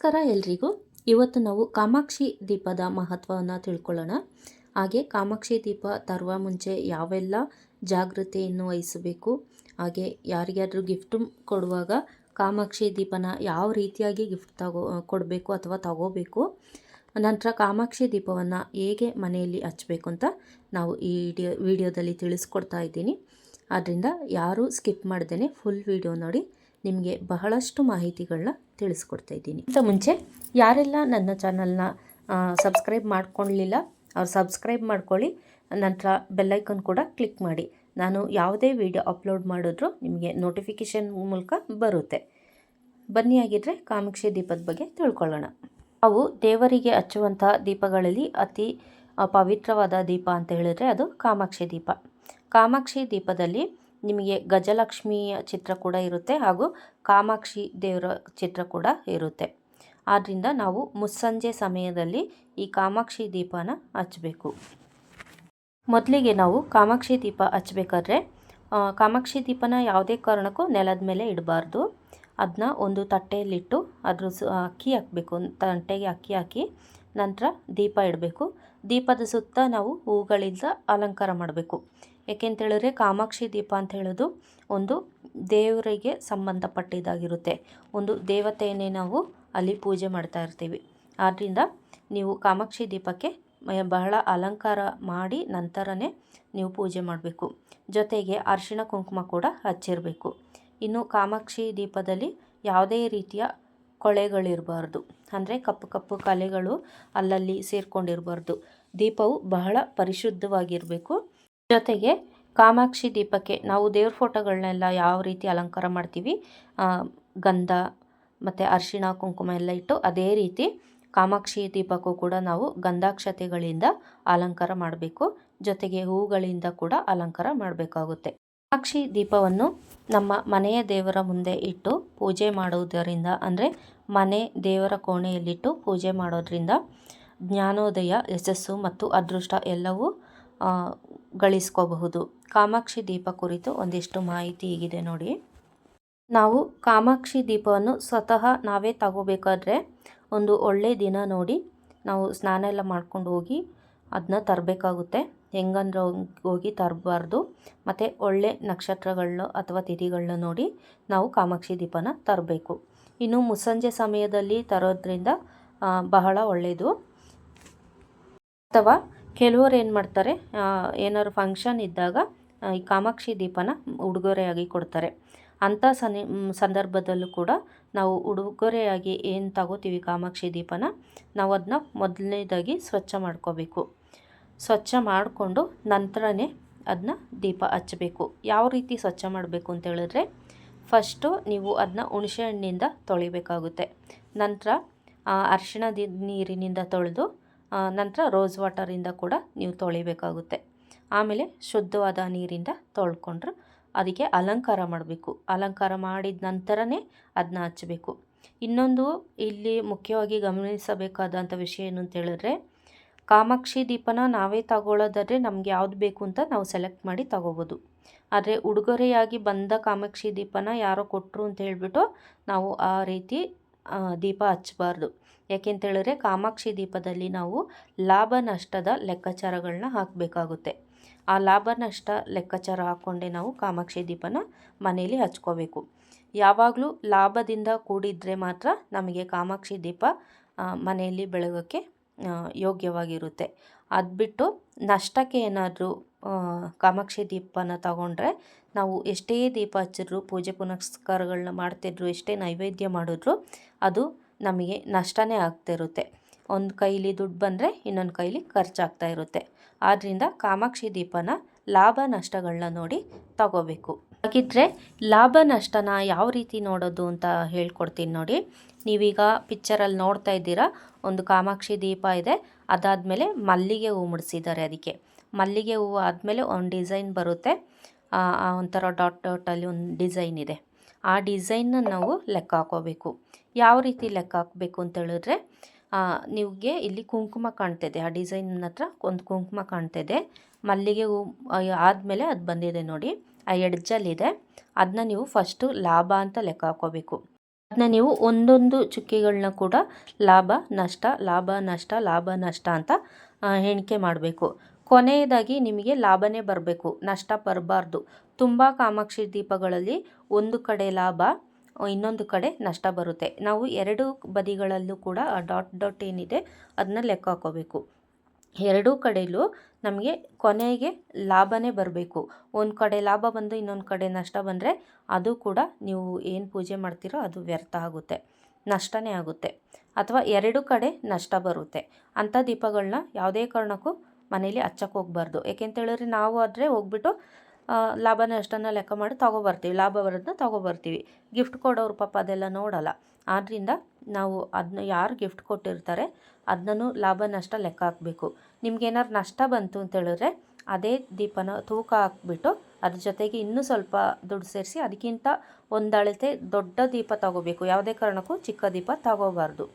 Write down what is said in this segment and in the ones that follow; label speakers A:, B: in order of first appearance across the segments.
A: ನಮಸ್ಕಾರ ಎಲ್ರಿಗೂ. ಇವತ್ತು ನಾವು ಕಾಮಾಕ್ಷಿ ದೀಪದ ಮಹತ್ವವನ್ನು ತಿಳ್ಕೊಳ್ಳೋಣ. ಹಾಗೆ ಕಾಮಾಕ್ಷಿ ದೀಪ ತರುವ ಮುಂಚೆ ಯಾವೆಲ್ಲ ಜಾಗೃತಿಯನ್ನು ವಹಿಸಬೇಕು? ಹಾಗೆ ಯಾರಿಗಾದರೂ ಗಿಫ್ಟ್ ಕೊಡುವಾಗ ಕಾಮಾಕ್ಷಿ ದೀಪನ ಯಾವ ರೀತಿಯಾಗಿ ಗಿಫ್ಟ್ ತಗೋ, ಕೊಡಬೇಕು ಅಥವಾ ತಗೋಬೇಕು? ನಂತರ ಕಾಮಾಕ್ಷಿ ದೀಪವನ್ನು ಹೇಗೆ ಮನೆಯಲ್ಲಿ ಹಚ್ಚಬೇಕು ಅಂತ ನಾವು ಈ ವಿಡಿಯೋ ವಿಡಿಯೋದಲ್ಲಿ ತಿಳಿಸ್ಕೊಡ್ತಾ ಇದ್ದೀನಿ. ಆದ್ದರಿಂದ ಯಾರೂ ಸ್ಕಿಪ್ ಮಾಡ್ದೇ ಫುಲ್ ವಿಡಿಯೋ ನೋಡಿ. ನಿಮಗೆ ಬಹಳಷ್ಟು ಮಾಹಿತಿಗಳನ್ನ ತಿಳಿಸ್ಕೊಡ್ತಾ ಇದ್ದೀನಿ. ಅಂತ ಮುಂಚೆ ಯಾರೆಲ್ಲ ನನ್ನ ಚಾನಲ್ನ ಸಬ್ಸ್ಕ್ರೈಬ್ ಮಾಡ್ಕೊಳ್ಳಲಿಲ್ಲ ಅವ್ರು ಸಬ್ಸ್ಕ್ರೈಬ್ ಮಾಡ್ಕೊಳ್ಳಿ. ನಂತರ ಬೆಲ್ಲೈಕನ್ ಕೂಡ ಕ್ಲಿಕ್ ಮಾಡಿ. ನಾನು ಯಾವುದೇ ವಿಡಿಯೋ ಅಪ್ಲೋಡ್ ಮಾಡಿದ್ರು ನಿಮಗೆ ನೋಟಿಫಿಕೇಷನ್ ಮೂಲಕ ಬರುತ್ತೆ. ಬನ್ನಿ ಆಗಿದ್ದರೆ ಕಾಮಾಕ್ಷಿ ದೀಪದ ಬಗ್ಗೆ ತಿಳ್ಕೊಳ್ಳೋಣ. ಅವು ದೇವರಿಗೆ ಹಚ್ಚುವಂಥ ದೀಪಗಳಲ್ಲಿ ಅತಿ ಪವಿತ್ರವಾದ ದೀಪ ಅಂತ ಹೇಳಿದ್ರೆ ಅದು ಕಾಮಾಕ್ಷಿ ದೀಪ. ಕಾಮಾಕ್ಷಿ ದೀಪದಲ್ಲಿ ನಿಮಗೆ ಗಜಲಕ್ಷ್ಮಿಯ ಚಿತ್ರ ಕೂಡ ಇರುತ್ತೆ ಹಾಗೂ ಕಾಮಾಕ್ಷಿ ದೇವರ ಚಿತ್ರ ಕೂಡ ಇರುತ್ತೆ. ಆದ್ದರಿಂದ ನಾವು ಮುಸ್ಸಂಜೆ ಸಮಯದಲ್ಲಿ ಈ ಕಾಮಾಕ್ಷಿ ದೀಪನ ಹಚ್ಚಬೇಕು ಮೊದಲಿಗೆ ನಾವು ಕಾಮಾಕ್ಷಿ ದೀಪ ಹಚ್ಚಬೇಕಾದ್ರೆ ಕಾಮಾಕ್ಷಿ ದೀಪನ ಯಾವುದೇ ಕಾರಣಕ್ಕೂ ನೆಲದ ಮೇಲೆ ಇಡಬಾರ್ದು. ಅದನ್ನ ಒಂದು ತಟ್ಟೆಯಲ್ಲಿಟ್ಟು ಅದ್ರ ಅಕ್ಕಿ ಹಾಕಬೇಕು ತಟ್ಟೆಗೆ ಅಕ್ಕಿ ಹಾಕಿ ನಂತರ ದೀಪ ಇಡಬೇಕು. ದೀಪದ ಸುತ್ತ ನಾವು ಹೂಗಳಿಂದ ಅಲಂಕಾರ ಮಾಡಬೇಕು. ಯಾಕೆಂತೇಳಿದ್ರೆ ಕಾಮಾಕ್ಷಿ ದೀಪ ಅಂತ ಹೇಳೋದು ಒಂದು ದೇವರಿಗೆ ಸಂಬಂಧಪಟ್ಟಿದ್ದಾಗಿರುತ್ತೆ. ಒಂದು ದೇವತೆಯನ್ನೇ ನಾವು ಅಲ್ಲಿ ಪೂಜೆ ಮಾಡ್ತಾ ಇರ್ತೀವಿ. ಆದ್ದರಿಂದ ನೀವು ಕಾಮಾಕ್ಷಿ ದೀಪಕ್ಕೆ ಬಹಳ ಅಲಂಕಾರ ಮಾಡಿ ನಂತರನೇ ನೀವು ಪೂಜೆ ಮಾಡಬೇಕು. ಜೊತೆಗೆ ಅರಿಶಿಣ ಕುಂಕುಮ ಕೂಡ ಹಚ್ಚಿರಬೇಕು. ಇನ್ನು ಕಾಮಾಕ್ಷಿ ದೀಪದಲ್ಲಿ ಯಾವುದೇ ರೀತಿಯ ಕೊಳೆಗಳಿರಬಾರ್ದು. ಅಂದರೆ ಕಪ್ಪು ಕಪ್ಪು ಕಲೆಗಳು ಅಲ್ಲಲ್ಲಿ ಸೇರಿಕೊಂಡಿರಬಾರ್ದು. ದೀಪವು ಬಹಳ ಪರಿಶುದ್ಧವಾಗಿರಬೇಕು. ಜೊತೆಗೆ ಕಾಮಾಕ್ಷಿ ದೀಪಕ್ಕೆ ನಾವು ದೇವ್ರ ಫೋಟೋಗಳನ್ನೆಲ್ಲ ಯಾವ ರೀತಿ ಅಲಂಕಾರ ಮಾಡ್ತೀವಿ ಗಂಧ ಮತ್ತು ಅರಿಶಿಣ, ಕುಂಕುಮ ಎಲ್ಲ ಇಟ್ಟು ಅದೇ ರೀತಿ ಕಾಮಾಕ್ಷಿ ದೀಪಕ್ಕೂ ಕೂಡ ನಾವು ಗಂಧಾಕ್ಷತೆಗಳಿಂದ ಅಲಂಕಾರ ಮಾಡಬೇಕು. ಜೊತೆಗೆ ಹೂಗಳಿಂದ ಕೂಡ ಅಲಂಕಾರ ಮಾಡಬೇಕಾಗುತ್ತೆ. ಕಾಮಾಕ್ಷಿ ದೀಪವನ್ನು ನಮ್ಮ ಮನೆಯ ದೇವರ ಮುಂದೆ ಇಟ್ಟು ಪೂಜೆ ಮಾಡುವುದರಿಂದ, ಅಂದರೆ ಮನೆ ದೇವರ ಕೋಣೆಯಲ್ಲಿಟ್ಟು ಪೂಜೆ ಮಾಡೋದ್ರಿಂದ ಜ್ಞಾನೋದಯ, ಯಶಸ್ಸು ಮತ್ತು ಅದೃಷ್ಟ ಎಲ್ಲವೂ ಗಳಿಸ್ಕೋಬಹುದು. ಕಾಮಾಕ್ಷಿ ದೀಪ ಕುರಿತು ಒಂದಿಷ್ಟು ಮಾಹಿತಿ ಹೀಗಿದೆ ನೋಡಿ. ನಾವು ಕಾಮಾಕ್ಷಿ ದೀಪವನ್ನು ಸ್ವತಃ ನಾವೇ ತಗೋಬೇಕಾದ್ರೆ ಒಂದು ಒಳ್ಳೆಯ ದಿನ ನೋಡಿ ನಾವು ಸ್ನಾನ ಎಲ್ಲ ಮಾಡ್ಕೊಂಡು ಹೋಗಿ ಅದನ್ನ ತರಬೇಕಾಗುತ್ತೆ. ಹೆಂಗಂದ್ರೆ ಹೋಗಿ ತರಬಾರ್ದು. ಮತ್ತು ಒಳ್ಳೆ ನಕ್ಷತ್ರಗಳನ್ನ ಅಥವಾ ತಿಥಿಗಳನ್ನ ನೋಡಿ ನಾವು ಕಾಮಾಕ್ಷಿ ದೀಪನ ತರಬೇಕು. ಇನ್ನು ಮುಸ್ಸಂಜೆ ಸಮಯದಲ್ಲಿ ತರೋದ್ರಿಂದ ಬಹಳ ಒಳ್ಳೆಯದು ಅಥವಾ ಕೆಲವರು ಏನು ಮಾಡ್ತಾರೆ ಏನಾದ್ರು ಫಂಕ್ಷನ್ ಇದ್ದಾಗ ಈ ಕಾಮಾಕ್ಷಿ ದೀಪನ ಉಡುಗೊರೆಯಾಗಿ ಕೊಡ್ತಾರೆ. ಅಂಥ ಸನಿ ಸಂದರ್ಭದಲ್ಲೂ ಕೂಡ ನಾವು ಉಡುಗೊರೆಯಾಗಿ ಏನು ತಗೋತೀವಿ ಕಾಮಾಕ್ಷಿ ದೀಪನ, ನಾವು ಅದನ್ನ ಮೊದಲನೇದಾಗಿ ಸ್ವಚ್ಛ ಮಾಡ್ಕೋಬೇಕು. ಸ್ವಚ್ಛ ಮಾಡಿಕೊಂಡು ನಂತರನೇ ಅದನ್ನ ದೀಪ ಹಚ್ಚಬೇಕು ಯಾವ ರೀತಿ ಸ್ವಚ್ಛ ಮಾಡಬೇಕು ಅಂತ ಹೇಳಿದ್ರೆ, ಫಸ್ಟು ನೀವು ಅದನ್ನ ಹುಣಸೆ ಹಣ್ಣಿಂದ ತೊಳಿಬೇಕಾಗುತ್ತೆ. ನಂತರ ಅರಿಶಿಣದ ನೀರಿನಿಂದ ತೊಳೆದು ನಂತರ ರೋಸ್ ವಾಟರಿಂದ ಕೂಡ ನೀವು ತೊಳಿಬೇಕಾಗುತ್ತೆ. ಆಮೇಲೆ ಶುದ್ಧವಾದ ನೀರಿಂದ ತೊಳ್ಕೊಂಡ್ರೆ ಅದಕ್ಕೆ ಅಲಂಕಾರ ಮಾಡಬೇಕು. ಅಲಂಕಾರ ಮಾಡಿದ ನಂತರನೇ ಅದನ್ನ ಹಚ್ಚಬೇಕು. ಇನ್ನೊಂದು ಇಲ್ಲಿ ಮುಖ್ಯವಾಗಿ ಗಮನಿಸಬೇಕಾದಂಥ ವಿಷಯ ಏನು ಅಂತ ಹೇಳಿದ್ರೆ, ಕಾಮಾಕ್ಷಿ ದೀಪನ ನಾವೇ ತಗೊಳ್ಳೋದಾದ್ರೆ ನಮ್ಗೆ ಯಾವ್ದು ಬೇಕು ಅಂತ ನಾವು ಸೆಲೆಕ್ಟ್ ಮಾಡಿ ತಗೋಬೋದು. ಆದರೆ ಉಡುಗೊರೆಯಾಗಿ ಬಂದ ಕಾಮಾಕ್ಷಿ ದೀಪನ ಯಾರೋ ಕೊಟ್ಟರು ಅಂತ ಹೇಳಿಬಿಟ್ಟು ನಾವು ಆ ರೀತಿ ದೀಪ ಹಚ್ಚಬಾರ್ದು. ಯಾಕೆಂತೇಳಿದ್ರೆ ಕಾಮಾಕ್ಷಿ ದೀಪದಲ್ಲಿ ನಾವು ಲಾಭ ನಷ್ಟದ ಲೆಕ್ಕಾಚಾರಗಳನ್ನ ಹಾಕಬೇಕಾಗುತ್ತೆ. ಆ ಲಾಭ ನಷ್ಟ ಲೆಕ್ಕಾಚಾರ ಹಾಕ್ಕೊಂಡೇ ನಾವು ಕಾಮಾಕ್ಷಿ ದೀಪನ ಮನೆಯಲ್ಲಿ ಹಚ್ಕೋಬೇಕು. ಯಾವಾಗಲೂ ಲಾಭದಿಂದ ಕೂಡಿದ್ರೆ ಮಾತ್ರ ನಮಗೆ ಕಾಮಾಕ್ಷಿ ದೀಪ ಮನೆಯಲ್ಲಿ ಬೆಳಗೋಕ್ಕೆ ಯೋಗ್ಯವಾಗಿರುತ್ತೆ. ಅದು ಬಿಟ್ಟು ನಷ್ಟಕ್ಕೆ ಏನಾದರೂ ಕಾಮಾಕ್ಷಿ ದೀಪನ ತಗೊಂಡ್ರೆ ನಾವು ಎಷ್ಟೇ ದೀಪ ಹಚ್ಚಿದ್ರು, ಪೂಜೆ ಪುನಸ್ಕಾರಗಳನ್ನ ಮಾಡ್ತಿದ್ರು, ಎಷ್ಟೇ ನೈವೇದ್ಯ ಮಾಡಿದ್ರು, ಅದು ನಮಗೆ ನಷ್ಟನೇ ಆಗ್ತಿರುತ್ತೆ. ಒಂದು ಕೈಲಿ ದುಡ್ಡು ಬಂದರೆ ಇನ್ನೊಂದು ಕೈಲಿ ಖರ್ಚಾಗ್ತಾ ಇರುತ್ತೆ. ಆದ್ದರಿಂದ ಕಾಮಾಕ್ಷಿ ದೀಪನ ಲಾಭ ನಷ್ಟಗಳನ್ನ ನೋಡಿ ತಗೋಬೇಕು. ಹಾಗಿದ್ರೆ ಲಾಭ ನಷ್ಟನ ಯಾವ ರೀತಿ ನೋಡೋದು ಅಂತ ಹೇಳ್ಕೊಡ್ತೀನಿ ನೋಡಿ. ನೀವೀಗ ಪಿಕ್ಚರಲ್ಲಿ ನೋಡ್ತಾ ಇದ್ದೀರಾ, ಒಂದು ಕಾಮಾಕ್ಷಿ ದೀಪ ಇದೆ. ಅದಾದಮೇಲೆ ಮಲ್ಲಿಗೆ ಹೂ ಮುಡಿಸಿದ್ದಾರೆ ಅದಕ್ಕೆ. ಮಲ್ಲಿಗೆ ಹೂವು ಆದಮೇಲೆ ಒಂದು ಡಿಸೈನ್ ಬರುತ್ತೆ. ಒಂಥರ ಡಾಟ್ ಡಾಟಲ್ಲಿ ಒಂದು ಡಿಸೈನ್ ಇದೆ. ಆ ಡಿಸೈನ್ನ ನಾವು ಲೆಕ್ಕ ಹಾಕೋಬೇಕು. ಯಾವ ರೀತಿ ಲೆಕ್ಕ ಹಾಕಬೇಕು ಅಂತ ಹೇಳಿದ್ರೆ ನಿಮಗೆ ಇಲ್ಲಿ ಕುಂಕುಮ ಕಾಣ್ತಿದೆ. ಆ ಡಿಸೈನ್ ಹತ್ರ ಒಂದು ಕುಂಕುಮ ಕಾಣ್ತಿದೆ. ಮಲ್ಲಿಗೆ ಹೂ ಆದಮೇಲೆ ಅದು ಬಂದಿದೆ ನೋಡಿ. ಆ ಎಡ್ಜಲ್ಲಿದೆ. ಅದನ್ನ ನೀವು ಫಸ್ಟು ಲಾಭ ಅಂತ ಲೆಕ್ಕ ಹಾಕೋಬೇಕು. ಅದನ್ನ ನೀವು ಒಂದೊಂದು ಚುಕ್ಕಿಗಳನ್ನ ಕೂಡ ಲಾಭ, ನಷ್ಟ ಲಾಭ ನಷ್ಟ ಲಾಭ, ನಷ್ಟ ಅಂತ ಎಣಿಕೆ ಮಾಡಬೇಕು. ಕೊನೆಯದಾಗಿ ನಿಮಗೆ ಲಾಭನೇ ಬರಬೇಕು. ನಷ್ಟ ಬರಬಾರ್ದು. ತುಂಬ ಕಾಮಾಕ್ಷಿ ದೀಪಗಳಲ್ಲಿ ಒಂದು ಕಡೆ ಲಾಭ ಇನ್ನೊಂದು ಕಡೆ ನಷ್ಟ ಬರುತ್ತೆ. ನಾವು ಎರಡು ಬದಿಗಳಲ್ಲೂ ಕೂಡ ಆ ಡಾಟ್ ಡಾಟ್ ಏನಿದೆ ಅದನ್ನ ಲೆಕ್ಕ ಹಾಕೋಬೇಕು. ಎರಡೂ ಕಡೆಯಲ್ಲೂ ನಮಗೆ ಕೊನೆಗೆ ಲಾಭನೇ ಬರಬೇಕು. ಒಂದು ಕಡೆ ಲಾಭ ಬಂದು ಇನ್ನೊಂದು ಕಡೆ ನಷ್ಟ ಬಂದರೆ ಅದು ಕೂಡ ನೀವು ಏನು ಪೂಜೆ ಮಾಡ್ತೀರೋ ಅದು ವ್ಯರ್ಥ ಆಗುತ್ತೆ. ನಷ್ಟನೇ ಆಗುತ್ತೆ. ಅಥವಾ ಎರಡು ಕಡೆ ನಷ್ಟ ಬರುತ್ತೆ. ಅಂಥ ದೀಪಗಳನ್ನ ಯಾವುದೇ ಕಾರಣಕ್ಕೂ ಮನೇಲಿ ಹಚ್ಚಕ್ಕೆ ಹೋಗ್ಬಾರ್ದು. ಯಾಕೆಂತೇಳಿದ್ರೆ ನಾವು ಆದರೆ ಹೋಗ್ಬಿಟ್ಟು ಲಾಭ ನಷ್ಟನ ಲೆಕ್ಕ ಮಾಡಿ ತೊಗೊಬರ್ತೀವಿ. ಲಾಭ ಬರೋದನ್ನ ತೊಗೊಬರ್ತೀವಿ. ಗಿಫ್ಟ್ ಕೊಡೋರು ಪಾಪ ಅದೆಲ್ಲ ನೋಡಲ್ಲ. ಆದ್ದರಿಂದ ನಾವು ಅದನ್ನ ಯಾರು ಗಿಫ್ಟ್ ಕೊಟ್ಟಿರ್ತಾರೆ ಅದನ್ನೂ ಲಾಭ ನಷ್ಟ ಲೆಕ್ಕ ಹಾಕಬೇಕು. ನಿಮ್ಗೇನಾದ್ರು ನಷ್ಟ ಬಂತು ಅಂತ ಹೇಳಿದ್ರೆ ಅದೇ ದೀಪನ ತೂಕ ಹಾಕ್ಬಿಟ್ಟು ಅದ್ರ ಜೊತೆಗೆ ಇನ್ನೂ ಸ್ವಲ್ಪ ದುಡ್ಡು ಸೇರಿಸಿ ಅದಕ್ಕಿಂತ ಒಂದು ಅಳತೆ ದೊಡ್ಡ ದೀಪ ತಗೋಬೇಕು. ಯಾವುದೇ ಕಾರಣಕ್ಕೂ ಚಿಕ್ಕ ದೀಪ ತಗೋಬಾರ್ದು.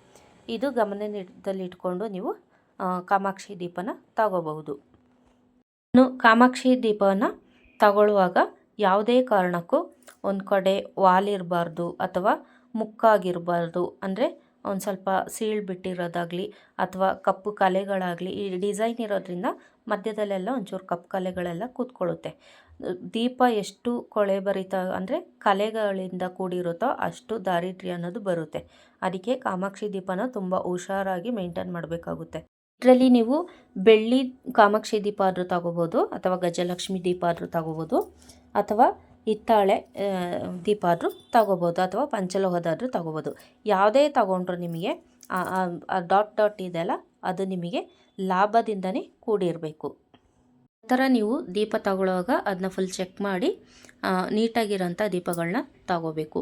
A: ಇದು ಗಮನದಲ್ಲಿಟ್ಕೊಂಡು ನೀವು ಕಾಮಾಕ್ಷಿ ದೀಪನ ತಗೋಬಹುದು. ಕಾಮಾಕ್ಷಿ ದೀಪನ ತಗೊಳ್ಳುವಾಗ ಯಾವುದೇ ಕಾರಣಕ್ಕೂ ಒಂದು ಕಡೆ ವಾಲಿರಬಾರ್ದು ಅಥವಾ ಮುಕ್ಕಾಗಿರಬಾರ್ದು. ಅಂದರೆ ಒಂದು ಸ್ವಲ್ಪ ಸೀಳ್ ಬಿಟ್ಟಿರೋದಾಗಲಿ ಅಥವಾ ಕಪ್ಪು ಕಲೆಗಳಾಗಲಿ, ಈ ಡಿಸೈನ್ ಇರೋದ್ರಿಂದ ಮಧ್ಯದಲ್ಲೆಲ್ಲ ಒಂಚೂರು ಕಪ್ಪು ಕಲೆಗಳೆಲ್ಲ ಕೂತ್ಕೊಳ್ಳುತ್ತೆ. ದೀಪ ಎಷ್ಟು ಕೊಳೆ ಬರಿತ ಅಂದರೆ ಕಲೆಗಳಿಂದ ಕೂಡಿರುತ್ತೋ ಅಷ್ಟು ದಾರಿದ್ರ್ಯ ಅನ್ನೋದು ಬರುತ್ತೆ. ಅದಕ್ಕೆ ಕಾಮಾಕ್ಷಿ ದೀಪನ ತುಂಬ ಹುಷಾರಾಗಿ ಮೇಂಟೈನ್ ಮಾಡಬೇಕಾಗುತ್ತೆ. ಇದರಲ್ಲಿ ನೀವು ಬೆಳ್ಳಿ ಕಾಮಾಕ್ಷಿ ದೀಪ ಆದರೂ ತಗೋಬೋದು ಅಥವಾ ಗಜಲಕ್ಷ್ಮಿ ದೀಪ ಆದರೂ ತಗೋಬೋದು ಅಥವಾ ಹಿತ್ತಾಳೆ ದೀಪ ಆದರೂ ತಗೋಬೋದು ಅಥವಾ ಪಂಚಲೋಹದಾದರೂ ತಗೋಬೋದು. ಯಾವುದೇ ತಗೊಂಡ್ರು ನಿಮಗೆ ಡಾಟ್ ಡಾಟ್ ಇದೆಯಲ್ಲ ಅದು ನಿಮಗೆ ಲಾಭದಿಂದನೇ ಕೂಡಿರಬೇಕು. ಆ ಥರ ನೀವು ದೀಪ ತಗೊಳ್ಳುವಾಗ ಅದನ್ನ ಫುಲ್ ಚೆಕ್ ಮಾಡಿ ನೀಟಾಗಿರೋಂಥ ದೀಪಗಳನ್ನ ತಗೋಬೇಕು.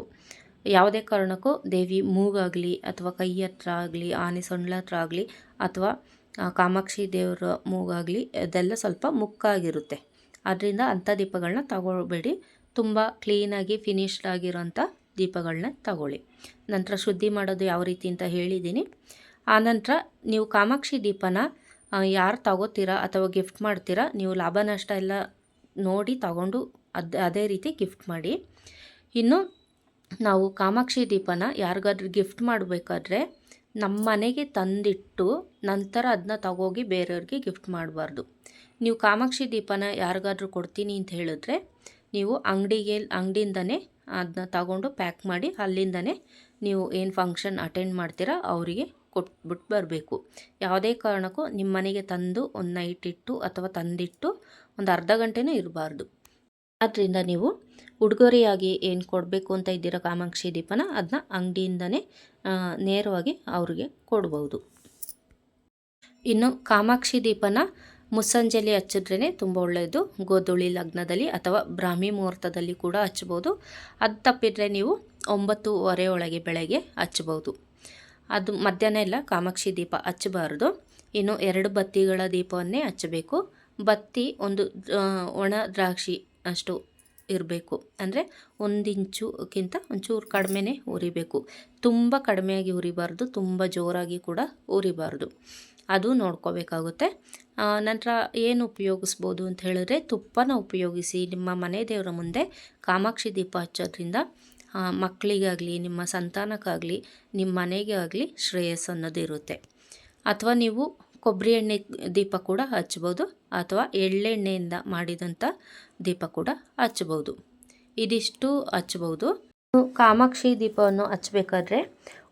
A: ಯಾವುದೇ ಕಾರಣಕ್ಕೂ ದೇವಿ ಮೂಗಾಗಲಿ ಅಥವಾ ಕೈ ಹತ್ರ ಆಗಲಿ, ಆನೆ ಸೊಂಡ್ಲ ಹತ್ರ ಆಗಲಿ ಅಥವಾ ಕಾಮಾಕ್ಷಿ ದೇವರ ಮೂಗಾಗಲಿ ಅದೆಲ್ಲ ಸ್ವಲ್ಪ ಮುಕ್ಕಾಗಿರುತ್ತೆ. ಅದರಿಂದ ಅಂಥ ದೀಪಗಳನ್ನ ತಗೊಳ್ಬೇಡಿ. ತುಂಬ ಕ್ಲೀನಾಗಿ ಫಿನಿಶ್ಡ್ ಆಗಿರೋಂಥ ದೀಪಗಳನ್ನ ತಗೊಳ್ಳಿ. ನಂತರ ಶುದ್ಧಿ ಮಾಡೋದು ಯಾವ ರೀತಿ ಅಂತ ಹೇಳಿದ್ದೀನಿ. ಆನಂತರ ನೀವು ಕಾಮಾಕ್ಷಿ ದೀಪನ ಯಾರು ತಗೋತೀರಾ ಅಥವಾ ಗಿಫ್ಟ್ ಮಾಡ್ತೀರಾ, ನೀವು ಲಾಭ ನಷ್ಟ ಎಲ್ಲ ನೋಡಿ ತಗೊಂಡು ಅದು, ಅದೇ ರೀತಿ ಗಿಫ್ಟ್ ಮಾಡಿ. ಇನ್ನು ನಾವು ಕಾಮಾಕ್ಷಿ ದೀಪನ ಯಾರಿಗಾದ್ರೂ ಗಿಫ್ಟ್ ಮಾಡಬೇಕಾದ್ರೆ ನಮ್ಮ ಮನೆಗೆ ತಂದಿಟ್ಟು ನಂತರ ಅದನ್ನ ತಗೋಗಿ ಬೇರೆಯವ್ರಿಗೆ ಗಿಫ್ಟ್ ಮಾಡಬಾರ್ದು. ನೀವು ಕಾಮಾಕ್ಷಿ ದೀಪನ ಯಾರಿಗಾದ್ರೂ ಕೊಡ್ತೀನಿ ಅಂತ ಹೇಳಿದ್ರೆ ನೀವು ಅಂಗಡಿಗೆ, ಅಂಗಡಿಯಿಂದನೇ ಅದನ್ನ ತಗೊಂಡು ಪ್ಯಾಕ್ ಮಾಡಿ ಅಲ್ಲಿಂದನೇ ನೀವು ಏನು ಫಂಕ್ಷನ್ ಅಟೆಂಡ್ ಮಾಡ್ತೀರಾ ಅವರಿಗೆ ಕೊಟ್ಬಿಟ್ಟು ಬರಬೇಕು. ಯಾವುದೇ ಕಾರಣಕ್ಕೂ ನಿಮ್ಮ ಮನೆಗೆ ತಂದು ಒಂದು ನೈಟ್ ಇಟ್ಟು ಅಥವಾ ತಂದಿಟ್ಟು ಒಂದು ಅರ್ಧ ಗಂಟೆನೂ ಇರಬಾರ್ದು. ಆದ್ದರಿಂದ ನೀವು ಉಡುಗೊರೆಯಾಗಿ ಏನು ಕೊಡಬೇಕು ಅಂತ ಇದ್ದಿರೋ ಕಾಮಾಕ್ಷಿ ದೀಪನ? ಅದನ್ನ ಅಂಗಡಿಯಿಂದನೇ ನೇರವಾಗಿ ಅವ್ರಿಗೆ ಕೊಡ್ಬೋದು. ಇನ್ನು ಕಾಮಾಕ್ಷಿ ದೀಪನ ಮುಸ್ಸಂಜೆಲಿ ಹಚ್ಚಿದ್ರೇ ತುಂಬ ಒಳ್ಳೆಯದು ಗೋಧುಳಿ ಲಗ್ನದಲ್ಲಿ ಅಥವಾ ಬ್ರಾಹ್ಮಿ ಮುಹೂರ್ತದಲ್ಲಿ ಕೂಡ ಹಚ್ಬೋದು. ಅದು ತಪ್ಪಿದರೆ ನೀವು ಒಂಬತ್ತುವರೆ ಒಳಗೆ ಬೆಳಗ್ಗೆ ಹಚ್ಬೋದು. ಅದು ಮಧ್ಯಾಹ್ನ ಎಲ್ಲ ಕಾಮಾಕ್ಷಿ ದೀಪ ಹಚ್ಚಬಾರ್ದು. ಇನ್ನು ಎರಡು ಬತ್ತಿಗಳ ದೀಪವನ್ನೇ ಹಚ್ಚಬೇಕು. ಬತ್ತಿ ಒಂದು ಒಣ ದ್ರಾಕ್ಷಿ ಅಷ್ಟು ಇರಬೇಕು. ಅಂದರೆ ಒಂದು ಇಂಚುಕ್ಕಿಂತ ಒಂಚೂರು ಕಡಿಮೆನೇ ಉರಿಬೇಕು. ತುಂಬ ಕಡಿಮೆಯಾಗಿ ಉರಿಬಾರ್ದು, ತುಂಬ ಜೋರಾಗಿ ಕೂಡ ಉರಿಬಾರ್ದು. ಅದು ನೋಡ್ಕೋಬೇಕಾಗುತ್ತೆ. ನಂತರ ಏನು ಉಪಯೋಗಿಸ್ಬೋದು ಅಂತ ಹೇಳಿದ್ರೆ ತುಪ್ಪನ ಉಪಯೋಗಿಸಿ ನಿಮ್ಮ ಮನೆ ದೇವರ ಮುಂದೆ ಕಾಮಾಕ್ಷಿ ದೀಪ ಹಚ್ಚೋದ್ರಿಂದ ಮಕ್ಕಳಿಗಾಗಲಿ, ನಿಮ್ಮ ಸಂತಾನಕ್ಕಾಗಲಿ, ನಿಮ್ಮ ಮನೆಗೆ ಆಗಲಿ ಶ್ರೇಯಸ್ ಅನ್ನೋದು ಇರುತ್ತೆ. ಅಥವಾ ನೀವು ಕೊಬ್ಬರಿ ಎಣ್ಣೆ ದೀಪ ಕೂಡ ಹಚ್ಬೋದು ಅಥವಾ ಎಳ್ಳೆಣ್ಣೆಯಿಂದ ಮಾಡಿದಂಥ ದೀಪ ಕೂಡ ಹಚ್ಚಬಹುದು ಇದಿಷ್ಟು ಹಚ್ಚಬಹುದು ಕಾಮಾಕ್ಷಿ ದೀಪವನ್ನು ಹಚ್ಚಬೇಕಾದ್ರೆ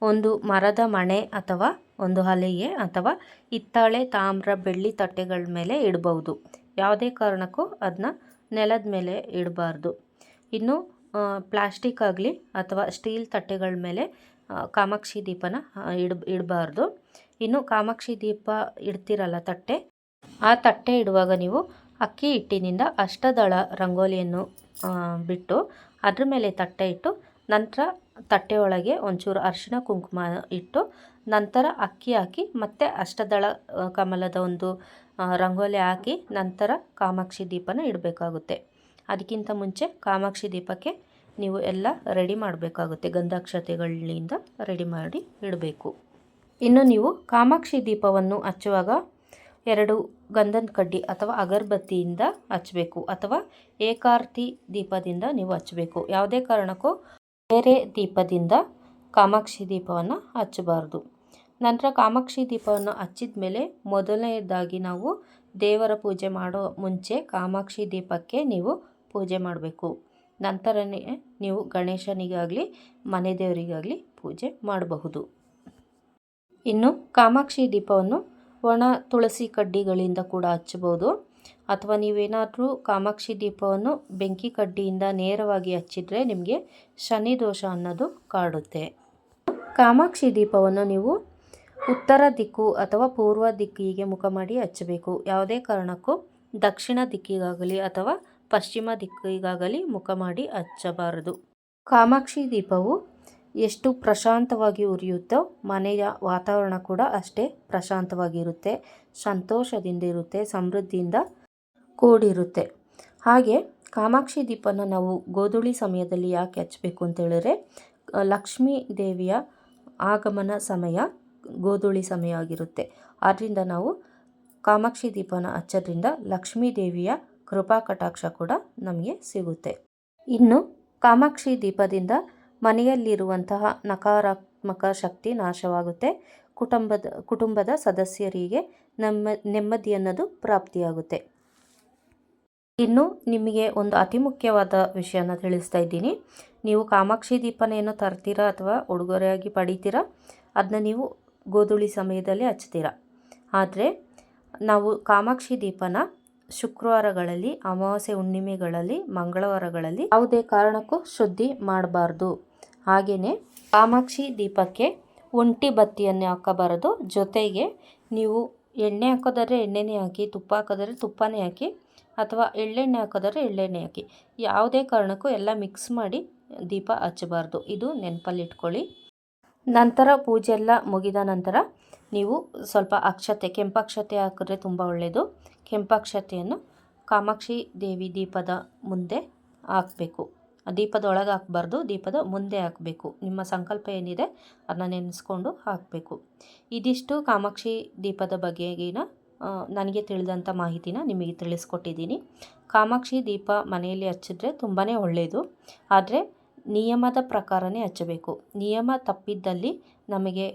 A: ಒಂದು ಮರದ ಮಣೆ ಅಥವಾ ಒಂದು ಹಲೆಗೆ ಅಥವಾ ಹಿತ್ತಾಳೆ ತಾಮ್ರ ಬೆಳ್ಳಿ ತಟ್ಟೆಗಳ ಮೇಲೆ ಇಡಬಹುದು ಯಾವುದೇ ಕಾರಣಕ್ಕೂ ಅದನ್ನ ನೆಲದ ಮೇಲೆ ಇಡಬಾರ್ದು. ಇನ್ನು ಪ್ಲಾಸ್ಟಿಕ್ ಆಗಲಿ ಅಥವಾ ಸ್ಟೀಲ್ ತಟ್ಟೆಗಳ ಮೇಲೆ ಕಾಮಾಕ್ಷಿ ದೀಪನ ಇಡ್, ಇಡಬಾರ್ದು. ಇನ್ನು ಕಾಮಾಕ್ಷಿ ದೀಪ ಇಡ್ತಿರಲ್ಲ ತಟ್ಟೆ? ಆ ತಟ್ಟೆ ಇಡುವಾಗ ನೀವು ಅಕ್ಕಿ ಹಿಟ್ಟಿನಿಂದ ಅಷ್ಟದಳ ರಂಗೋಲಿಯನ್ನು ಬಿಟ್ಟು ಅದ್ರ ಮೇಲೆ ತಟ್ಟೆ ಇಟ್ಟು ನಂತರ ತಟ್ಟೆಯೊಳಗೆ ಒಂಚೂರು ಅರಿಶಿಣ, ಕುಂಕುಮ ಇಟ್ಟು ನಂತರ ಅಕ್ಕಿ ಹಾಕಿ ಮತ್ತೆ ಅಷ್ಟದಳ ಕಮಲದ ಒಂದು ರಂಗೋಲಿ ಹಾಕಿ ನಂತರ ಕಾಮಾಕ್ಷಿ ದೀಪನ ಇಡಬೇಕಾಗುತ್ತೆ. ಅದಕ್ಕಿಂತ ಮುಂಚೆ ಕಾಮಾಕ್ಷಿ ದೀಪಕ್ಕೆ ನೀವು ಎಲ್ಲ ರೆಡಿ ಮಾಡಬೇಕಾಗುತ್ತೆ. ಗಂಧಾಕ್ಷತೆಗಳಿಂದ ರೆಡಿ ಮಾಡಿ ಇಡಬೇಕು. ಇನ್ನು ನೀವು ಕಾಮಾಕ್ಷಿ ದೀಪವನ್ನು ಹಚ್ಚುವಾಗ ಎರಡು ಗಂಧನ ಕಡ್ಡಿ ಅಥವಾ ಅಗರಬತ್ತಿಯಿಂದ ಹಚ್ಚಬೇಕು ಅಥವಾ ಏಕಾರ್ತಿ ದೀಪದಿಂದ ನೀವು ಹಚ್ಚಬೇಕು. ಯಾವುದೇ ಕಾರಣಕ್ಕೂ ಬೇರೆ ದೀಪದಿಂದ ಕಾಮಾಕ್ಷಿ ದೀಪವನ್ನು ಹಚ್ಚಬಾರ್ದು. ನಂತರ ಕಾಮಾಕ್ಷಿ ದೀಪವನ್ನು ಹಚ್ಚಿದ ಮೇಲೆ ಮೊದಲನೆಯದಾಗಿ ನಾವು ದೇವರ ಪೂಜೆ ಮಾಡೋ ಮುಂಚೆ ಕಾಮಾಕ್ಷಿ ದೀಪಕ್ಕೆ ನೀವು ಪೂಜೆ ಮಾಡಬೇಕು. ನಂತರನೇ ನೀವು ಗಣೇಶನಿಗಾಗಲಿ, ಮನೆ ದೇವರಿಗಾಗಲಿ ಪೂಜೆ ಮಾಡಬಹುದು. ಇನ್ನು ಕಾಮಾಕ್ಷಿ ದೀಪವನ್ನು ಒಣ ತುಳಸಿ ಕಡ್ಡಿಗಳಿಂದ ಕೂಡ ಹಚ್ಚಬಹುದು. ಅಥವಾ ನೀವೇನಾದರೂ ಕಾಮಾಕ್ಷಿ ದೀಪವನ್ನು ಬೆಂಕಿ ಕಡ್ಡಿಯಿಂದ ನೇರವಾಗಿ ಹಚ್ಚಿದರೆ ನಿಮಗೆ ಶನಿ ದೋಷ ಅನ್ನೋದು ಕಾಡುತ್ತೆ. ಕಾಮಾಕ್ಷಿ ದೀಪವನ್ನು ನೀವು ಉತ್ತರ ದಿಕ್ಕು ಅಥವಾ ಪೂರ್ವ ದಿಕ್ಕಿಗೆ ಮುಖ ಮಾಡಿ ಹಚ್ಚಬೇಕು. ಯಾವುದೇ ಕಾರಣಕ್ಕೂ ದಕ್ಷಿಣ ದಿಕ್ಕಿಗಾಗಲಿ ಅಥವಾ ಪಶ್ಚಿಮ ದಿಕ್ಕಿಗಾಗಲಿ ಮುಖ ಮಾಡಿ ಹಚ್ಚಬಾರದು. ಕಾಮಾಕ್ಷಿ ದೀಪವು ಎಷ್ಟು ಪ್ರಶಾಂತವಾಗಿ ಉರಿಯುತ್ತೋ ಮನೆಯ ವಾತಾವರಣ ಕೂಡ ಅಷ್ಟೇ ಪ್ರಶಾಂತವಾಗಿರುತ್ತೆ, ಸಂತೋಷದಿಂದ ಇರುತ್ತೆ, ಸಮೃದ್ಧಿಯಿಂದ ಕೂಡಿರುತ್ತೆ. ಹಾಗೆ ಕಾಮಾಕ್ಷಿ ದೀಪನ ನಾವು ಗೋಧೂಳಿ ಸಮಯದಲ್ಲಿ ಯಾಕೆ ಹಚ್ಚಬೇಕು ಅಂತ ಹೇಳಿದ್ರೆ, ಲಕ್ಷ್ಮೀ ದೇವಿಯ ಆಗಮನ ಸಮಯ ಗೋಧೂಳಿ ಸಮಯ ಆಗಿರುತ್ತೆ. ಆದ್ದರಿಂದ ನಾವು ಕಾಮಾಕ್ಷಿ ದೀಪನ ಹಚ್ಚೋದ್ರಿಂದ ಲಕ್ಷ್ಮೀ ದೇವಿಯ ಕೃಪಾ ಕಟಾಕ್ಷ ಕೂಡ ನಮಗೆ ಸಿಗುತ್ತೆ. ಇನ್ನು ಕಾಮಾಕ್ಷಿ ದೀಪದಿಂದ ಮನೆಯಲ್ಲಿರುವಂತಹ ನಕಾರಾತ್ಮಕ ಶಕ್ತಿ ನಾಶವಾಗುತ್ತೆ. ಕುಟುಂಬದ ಕುಟುಂಬದ ಸದಸ್ಯರಿಗೆ ನೆಮ್ಮ, ನೆಮ್ಮದಿ ಅನ್ನೋದು ಪ್ರಾಪ್ತಿಯಾಗುತ್ತೆ. ಇನ್ನು ನಿಮಗೆ ಒಂದು ಅತಿ ಮುಖ್ಯವಾದ ವಿಷಯನ ತಿಳಿಸ್ತಾ ಇದ್ದೀನಿ. ನೀವು ಕಾಮಾಕ್ಷಿ ದೀಪನ ಏನೋ ತರ್ತೀರಾ ಅಥವಾ ಉಡುಗೊರೆಯಾಗಿ ಪಡಿತೀರಾ? ಅದನ್ನ ನೀವು ಗೋಧುಳಿ ಸಮಯದಲ್ಲಿ ಹಚ್ತೀರಾ ಆದರೆ ನಾವು ಕಾಮಾಕ್ಷಿ ದೀಪನ ಶುಕ್ರವಾರಗಳಲ್ಲಿ, ಅಮಾವಾಸ್ಯೆ ಹುಣ್ಣಿಮೆಗಳಲ್ಲಿ, ಮಂಗಳವಾರಗಳಲ್ಲಿ ಯಾವುದೇ ಕಾರಣಕ್ಕೂ ಶುದ್ಧಿ ಮಾಡಬಾರ್ದು. ಹಾಗೆಯೇ ಕಾಮಾಕ್ಷಿ ದೀಪಕ್ಕೆ ಒಂಟಿ ಬತ್ತಿಯನ್ನು ಹಾಕಬಾರದು. ಜೊತೆಗೆ ನೀವು ಎಣ್ಣೆ ಹಾಕೋದಾದ್ರೆ ಎಣ್ಣೆನೇ ಹಾಕಿ, ತುಪ್ಪ ಹಾಕೋದಾದ್ರೆ ತುಪ್ಪನೇ ಹಾಕಿ ಅಥವಾ ಎಳ್ಳೆಣ್ಣೆ ಹಾಕೋದಾದ್ರೆ ಎಳ್ಳೆಣ್ಣೆ ಹಾಕಿ. ಯಾವುದೇ ಕಾರಣಕ್ಕೂ ಎಲ್ಲ ಮಿಕ್ಸ್ ಮಾಡಿ ದೀಪ ಹಚ್ಚಬಾರ್ದು. ಇದು ನೆನಪಲ್ಲಿಟ್ಕೊಳ್ಳಿ ನಂತರ ಪೂಜೆ ಎಲ್ಲ ಮುಗಿದ ನಂತರ ನೀವು ಸ್ವಲ್ಪ ಅಕ್ಷತೆ, ಕೆಂಪಕ್ಷತೆ ಹಾಕಿದ್ರೆ ತುಂಬ ಒಳ್ಳೆಯದು ಕೆಂಪಕ್ಷತೆಯನ್ನು ಕಾಮಾಕ್ಷಿ ದೇವಿ ದೀಪದ ಮುಂದೆ ಹಾಕಬೇಕು. ದೀಪದ ಒಳಗೆ ಹಾಕಬಾರ್ದು, ದೀಪದ ಮುಂದೆ ಹಾಕಬೇಕು. ನಿಮ್ಮ ಸಂಕಲ್ಪ ಏನಿದೆ ಅದನ್ನ ನೆನೆಸ್ಕೊಂಡು ಹಾಕಬೇಕು. ಇದಿಷ್ಟು ಕಾಮಾಕ್ಷಿ ದೀಪದ ಬಗೆಗಿನ ನನಗೆ ತಿಳಿದಂಥ ಮಾಹಿತಿನ ನಿಮಗೆ ತಿಳಿಸ್ಕೊಟ್ಟಿದ್ದೀನಿ. ಕಾಮಾಕ್ಷಿ ದೀಪ ಮನೆಯಲ್ಲಿ ಹಚ್ಚಿದ್ರೆ ತುಂಬಾ ಒಳ್ಳೆಯದು ಆದರೆ ನಿಯಮದ ಪ್ರಕಾರನೇ ಹಚ್ಚಬೇಕು. ನಿಯಮ ತಪ್ಪಿದ್ದಲ್ಲಿ ನಮಗೆ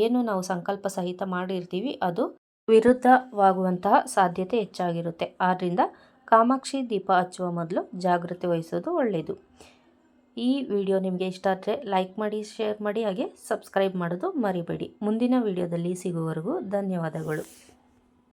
A: ಏನು ನಾವು ಸಂಕಲ್ಪ ಸಹಿತ ಮಾಡಿರ್ತೀವಿ ಅದು ವಿರುದ್ಧವಾಗುವಂತಹ ಸಾಧ್ಯತೆ ಹೆಚ್ಚಾಗಿರುತ್ತೆ. ಆದ್ದರಿಂದ ಕಾಮಾಕ್ಷಿ ದೀಪ ಹಚ್ಚುವ ಮೊದಲು ಜಾಗೃತಿ ವಹಿಸೋದು ಒಳ್ಳೆಯದು. ಈ ವಿಡಿಯೋ ನಿಮಗೆ ಇಷ್ಟ ಆದರೆ ಲೈಕ್ ಮಾಡಿ, ಶೇರ್ ಮಾಡಿ, ಹಾಗೆ ಸಬ್ಸ್ಕ್ರೈಬ್ ಮಾಡೋದು ಮರಿಬೇಡಿ. ಮುಂದಿನ ವಿಡಿಯೋದಲ್ಲಿ ಸಿಗುವವರೆಗೂ ಧನ್ಯವಾದಗಳು.